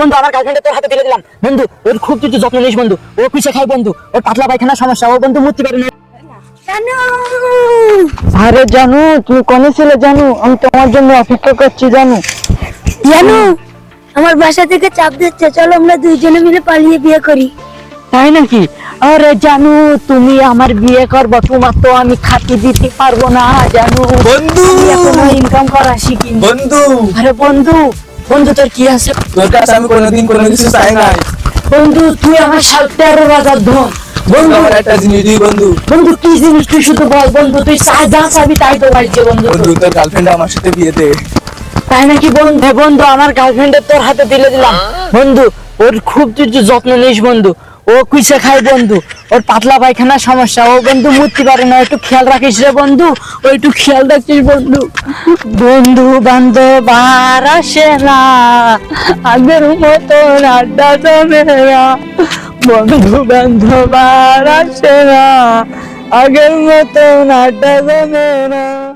বন্ধু আমার গার্লফ্রেন্ডে তোর হাতে তুলে দিলাম। বন্ধু ওর খুব কিছু যত্ন নিস বন্ধু। ও পিছে খাই বন্ধু। ওর পাতলা পায়খানা সমস্যা ও বন্ধু মুক্তি পারে না। আরে জানু তুমি কোনে ছিলে জানু? আমি তোমার জন্য অপেক্ষা করছি জানু। জানো আমার বাসা থেকে চাপ দিচ্ছে। চলো আমরা দুইজনে মিলে পালিয়ে বিয়ে করি। তাই নাকি? আরে জানু তুমি আমার বিয়ে করব তোমার তো আমি খাতি দিতে পারব না জানু। বন্ধু! ইনকাম করা শিখিনি। বন্ধু! আরে বন্ধু বন্ধু তোর কি আছে? তোর কাছে আমি কোনোদিন কোনো কিছু চাই নাই। বন্ধু তুই আমার বাজার ধন। বন্ধু আমার একটা জিনিস দিই বন্ধু। বন্ধু কি জিনিস তুই শুধু বল বন্ধু? তুই চা যা চাবি তাই তো বাড়ছে বন্ধু। বন্ধু তোর গার্লফ্রেন্ড আমার সাথে বিয়ে দে। তাই নাকি বন্ধু? বন্ধু আমার গার্লফ্রেন্ডের তোর হাতে দিলে দিলাম। বন্ধু ওর খুব তুই যত্ন নিস বন্ধু। ও কুইসে খায় বন্ধু। ওর পাতলা পায়খানা সমস্যা। ও বন্ধু মুক্তি পারে না, একটু খেয়াল রাখিস রে বন্ধু। ও একটু খেয়াল রাখিস বন্ধু। বন্ধু বান্ধব আর আসে না। আগের মতো আড্ডা জমে না। বন্ধু বান্ধব আর আসে না। আগের মতো আড্ডা জমে না।